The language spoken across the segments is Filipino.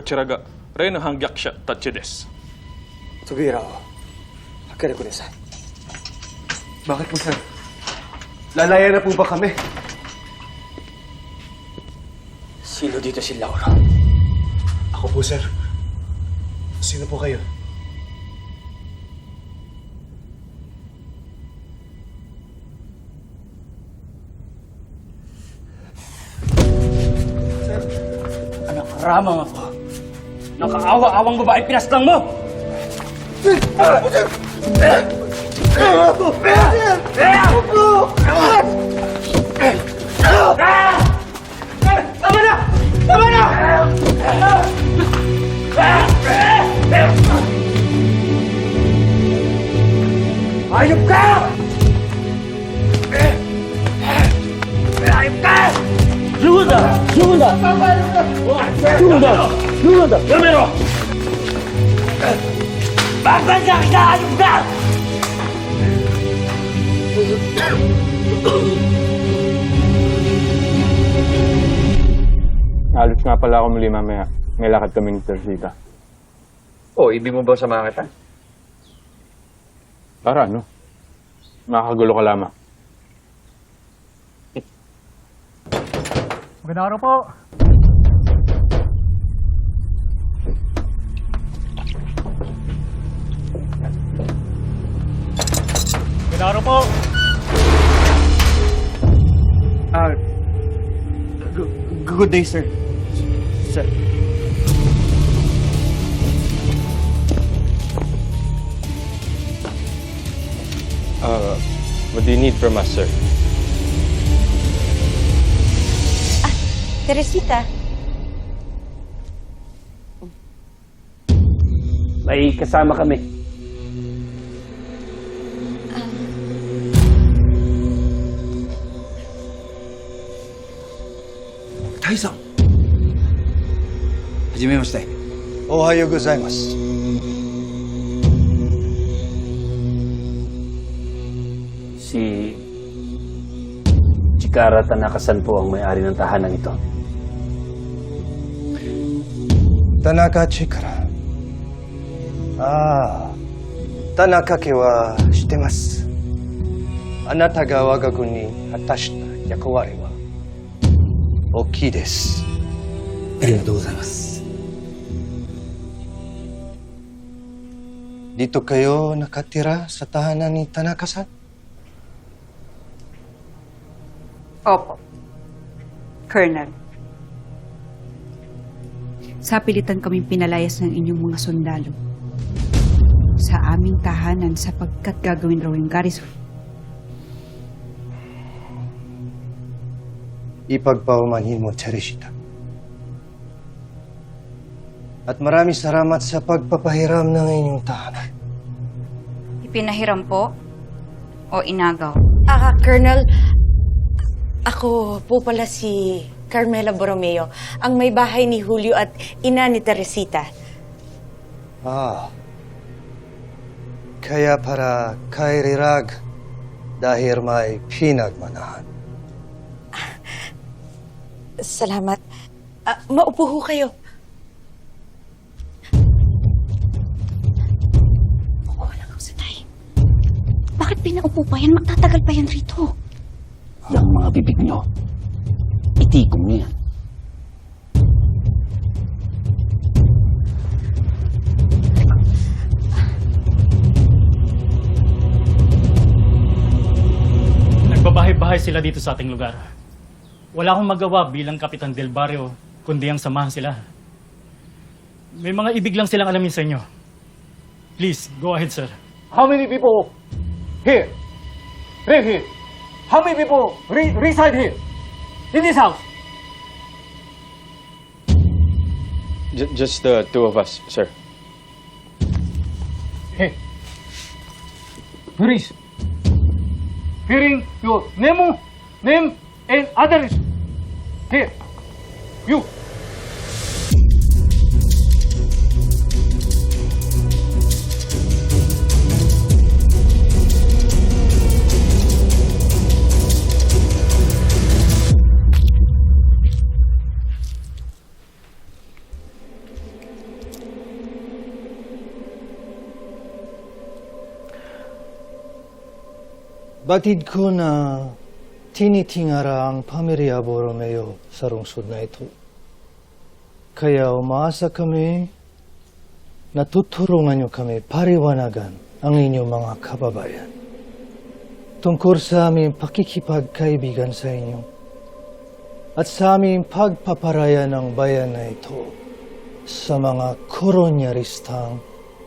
こちらが例の反逆者たちです。 Tobira, hakari ko sa. Bakit po, sir? Lalaya na po ba kami? Sino dito si Laura? Ako po, sir. Sino po kayo? Anak karamang ako. Nakaawa-awang babae pinaslang mo! Tama na! Tama na! Ayop ka! だ自分だ自分だ自分だやめろバカじゃんかあいつだ Alis nga pala ako muli mamaya. May lakad kami ni Tersita. Oh, ibig mo ba sa mga kita? Para ano? Nakakagulo ka lamang. Magandang araw po. Magandang araw po. Ah, gu- good day, sir. Sir. Uh, what do you need from us, sir? Teresita, May kasama kami. Taisa! はじめまして。おはようございます。 Chikara Tanakasan po ang may-ari ng tahanan ito. Tanaka Chikara. Ah, Tanaka 家は知ってます。あなたが我が軍に果たした役割は大きいです。ありがとうございます。 Dito kayo nakatira sa tahanan ni Tanaka-san? Opo. Colonel. sa pilitan kaming pinalayas ng inyong mga sundalo sa aming tahanan sapagkat gagawin raw yung garrison. Ipagpaumanhin mo, Teresita. At maraming salamat sa pagpapahiram ng inyong tahanan. Ipinahiram po o inagaw? Ah, Colonel, ako po pala si Carmela Borromeo, ang may bahay ni Julio at ina ni Teresita. Ah. Kaya para kay Rirag dahil may pinagmanahan. Salamat. Ah, maupo ho kayo. Bakit pinaupo pa yan? Magtatagal pa yan rito. Yung mga bibig nyo, itikom niya. Nagbabahay-bahay sila dito sa ating lugar. Wala akong magawa bilang Kapitan Del Barrio, kundi ang samahan sila. May mga ibig lang silang alamin sa inyo. Please, go ahead, sir. How many people here? Live here? How many people re- reside here? In this house? J- just the two of us, sir. Hey. Please. Hearing your name, name and address. Here. You. Batid ko na tinitingara ang pamilya Borromeo sa lungsod na ito. Kaya umaasa kami na tutulungan niyo kami pariwanagan ang inyong mga kababayan tungkol sa aming pakikipagkaibigan sa inyo at sa aming pagpaparaya ng bayan na ito sa mga kolonyalistang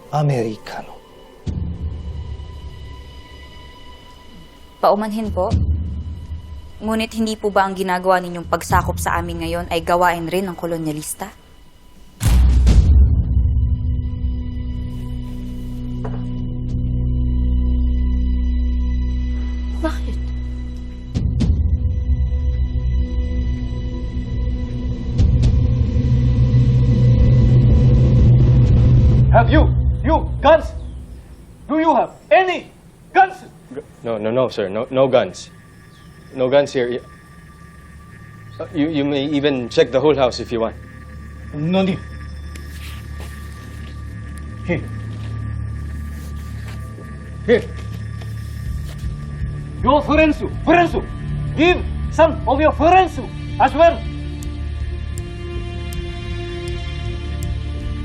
Amerikano. Paumanhin po. Ngunit hindi po ba ang ginagawa ninyong pagsakop sa amin ngayon ay gawain rin ng kolonyalista? Bakit? No, no, sir. No, no guns. No guns here. You, you may even check the whole house if you want. No need. Here. Here. Your forensu, forensu. Give some of your forensu as well.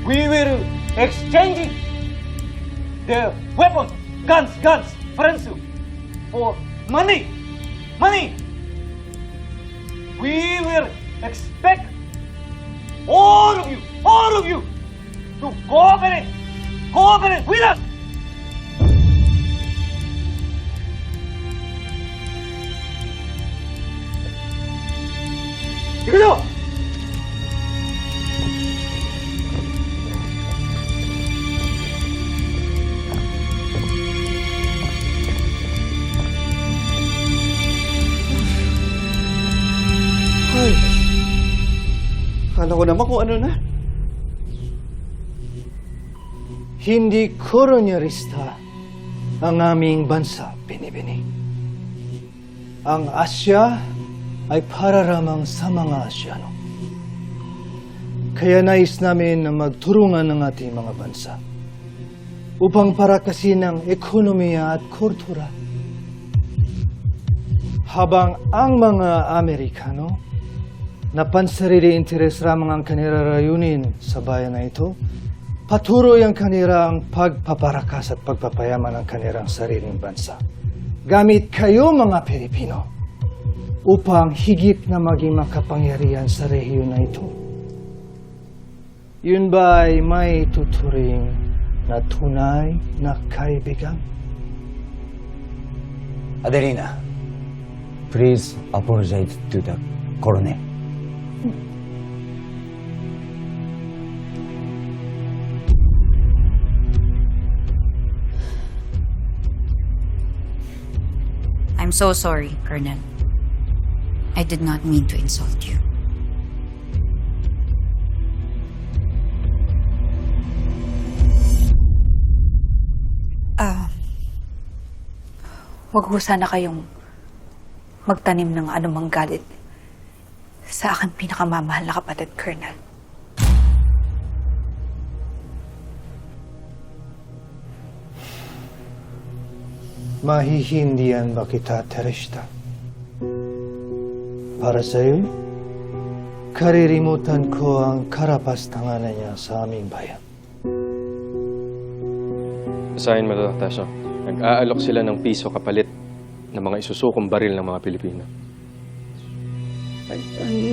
We will exchange the weapons, guns, guns, forensu for money, money. We will expect all of you, all of you, to cooperate, cooperate with us. Sige Ay, kala ko naman kung ano na. Hindi kolonyalista ang aming bansa, Binibini. Ang Asya ay para lamang sa mga Asyano. Kaya nais namin na magturungan ng ating mga bansa upang parakasin ang ekonomiya at kultura. Habang ang mga Amerikano na pansarili interes lamang ang kanilang rayunin sa bayan na ito, patuloy ang kanilang pagpaparakas at pagpapayaman ng kanilang sariling bansa. Gamit kayo mga Pilipino upang higit na maging makapangyarihan sa rehiyon na ito. Yun ba ay may tuturing na tunay na kaibigan? Adelina, please apologize to the colonel. I'm so sorry, Colonel. I did not mean to insult you. Ah, wag ho sana kayong magtanim ng anumang galit sa akin pinakamamahal na kapatid, Colonel. Mahihindihan ba kita, Tereshta? Para sa'yo, karirimutan ko ang karapastanganan niya sa aming bayan. Basahin mo to, Tasha. Nag-aalok sila ng piso kapalit ng mga isusukong baril ng mga Pilipino.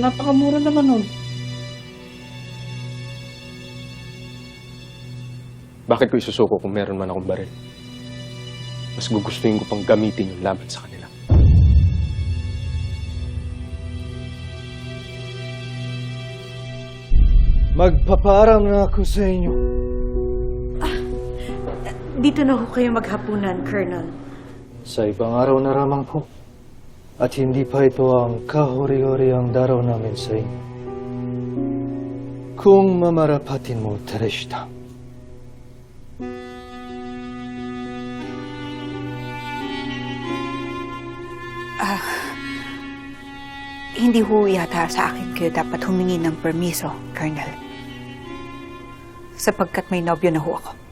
Napakamura naman nun. Bakit ko isusuko kung meron man akong baril? Mas gugustuhin ko pang gamitin yung laban sa kanila. Magpapaaram na ako sa inyo. Dito na ho kayo maghapunan, Colonel. Sa ibang araw na ramang po. At hindi pa ito ang kahuri-huri ang daraw namin sa inyo. Kung mamarapatin mo, Tereshta. Hindi ho yata sa akin kayo dapat humingi ng permiso, Colonel. Sapagkat may nobyo na ho ako.